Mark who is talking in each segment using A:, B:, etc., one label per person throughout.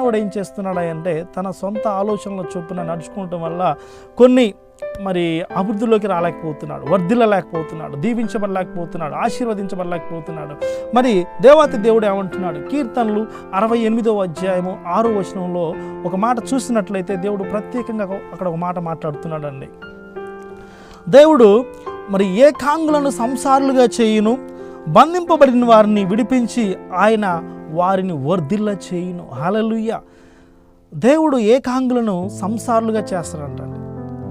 A: వాడు ఏం చేస్తున్నాడు అంటే తన సొంత ఆలోచనల చొప్పున నడుచుకోవటం వల్ల కొన్ని మరి అభివృద్ధిలోకి రాలేకపోతున్నాడు వర్ధిల్లలేకపోతున్నాడు దీవించబడలేకపోతున్నాడు ఆశీర్వదించబడలేకపోతున్నాడు. మరి దేవాతి దేవుడు ఏమంటున్నాడు? కీర్తనలు అరవై ఎనిమిదో అధ్యాయము ఆరో వచనంలో ఒక మాట చూసినట్లయితే దేవుడు ప్రత్యేకంగా అక్కడ ఒక మాట మాట్లాడుతున్నాడండి. దేవుడు మరి ఏకాంగులను సంసారులుగా చేయును బంధింపబడిన వారిని విడిపించి ఆయన వారిని వర్ధిల్ల చేయును. హలలుయ్య దేవుడు ఏకాంగులను సంసారులుగా చేస్తారంటండి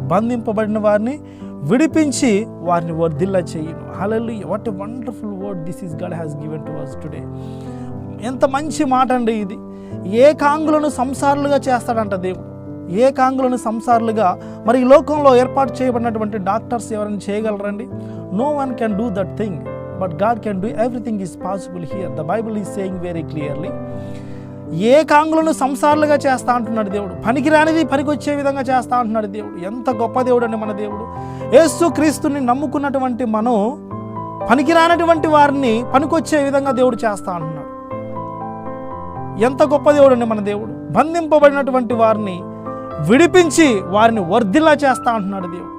A: బంధింపబడిన వారిని విడిపించి వారిని వర్ధిల్ల చేయును. Hallelujah what a wonderful word this is God has given to us today ఎంత మంచి మాట అండి ఇది. ఏకాంగులను సంసారులుగా చేస్తాడంట దేవుడు. ఏకాంగులను సంసారులుగా మరి ఈ లోకంలో ఏర్పాటు చేయబడినటువంటి డాక్టర్స్ ఎవరైనా చేయగలరండి? No one can do that thing but God can do everything is possible here the Bible is saying very clearly ఏకాంగులను సంసారులుగా చేస్తా అంటున్నాడు దేవుడు. పనికిరానిది పనికొచ్చే విధంగా చేస్తా అంటున్నాడు దేవుడు. ఎంత గొప్ప దేవుడు అండి మన దేవుడు. యేసు క్రీస్తుని నమ్ముకున్నటువంటి మనం పనికిరానటువంటి వారిని పనికొచ్చే విధంగా దేవుడు చేస్తా అంటున్నాడు. ఎంత గొప్ప దేవుడు అండి మన దేవుడు. బంధింపబడినటువంటి వారిని విడిపించి వారిని వర్ధిల్లా చేస్తా అంటున్నాడు దేవుడు.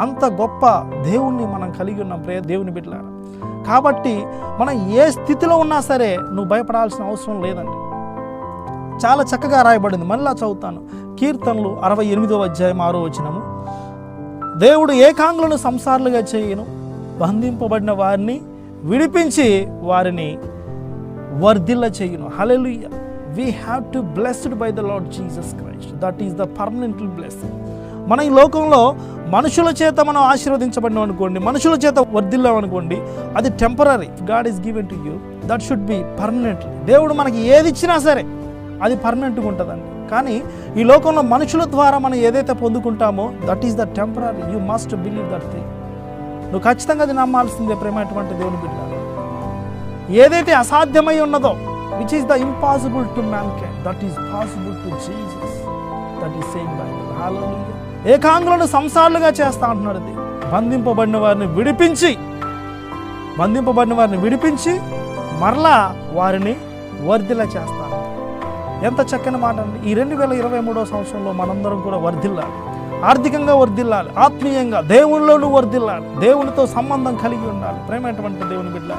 A: అంత గొప్ప దేవుణ్ణి మనం కలిగి ఉన్నాం ప్రే దేవుని బిడ్డలారా. కాబట్టి మనం ఏ స్థితిలో ఉన్నా సరే నువ్వు భయపడాల్సిన అవసరం లేదండి. చాలా చక్కగా రాయబడింది. మళ్ళా చదువుతాను. కీర్తనలు అరవై ఎనిమిదో అధ్యాయం ఆరో వచనము. దేవుడు ఏకాంగులను సంసారులుగా చేయను. బంధింపబడిన వారిని విడిపించి వారిని వర్ధిల్ల చేయను. Hallelujah we have to blessed by the Lord Jesus Christ that is the permanent blessing మన ఈ లోకంలో మనుషుల చేత మనం ఆశీర్వదించబడినాం అనుకోండి మనుషుల చేత వర్దిల్లాం అనుకోండి అది temporary God is given to you that should be permanent దేవుడు మనకి ఏది ఇచ్చినా సరే అది పర్మనెంట్గా ఉంటుందండి. కానీ ఈ లోకంలో మనుషుల ద్వారా మనం ఏదైతే పొందుకుంటామో that is the temporary you must believe that thing నువ్వు ఖచ్చితంగా అది నమ్మాల్సిందే ప్రేమైనటువంటి దేవుని బిడ్డ. ఏదైతే అసాధ్యమై ఉన్నదో which is the impossible to man can that is possible to Jesus that is same by hello ఏకాంగులను సంసారులుగా చేస్తా అంటున్నాడు అది బంధింపబడిన వారిని విడిపించి బంధింపబడిన వారిని విడిపించి మరలా వారిని వర్ధిల్ల చేస్తాను ఎంత చక్కని మాట అండి. ఈ రెండు వేల ఇరవై మూడో సంవత్సరంలో మనందరం కూడా వర్ధిల్లాలి. ఆర్థికంగా వర్ధిల్లాలి. ఆత్మీయంగా దేవునిలోనూ వర్ధిల్లాలి. దేవునితో సంబంధం కలిగి ఉండాలి. ప్రేమటువంటి దేవుని బిడ్డ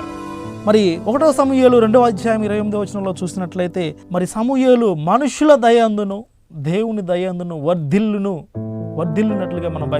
A: మరి ఒకటో సమూహలు రెండవ అధ్యాయం ఇరవై ఎనిమిదో వచనంలో చూసినట్లయితే మరి సమూహలు మనుషుల దయందును దేవుని దయందును వర్ధిల్లును. వర్ధిల్లునట్లుగా మనం బైబిల్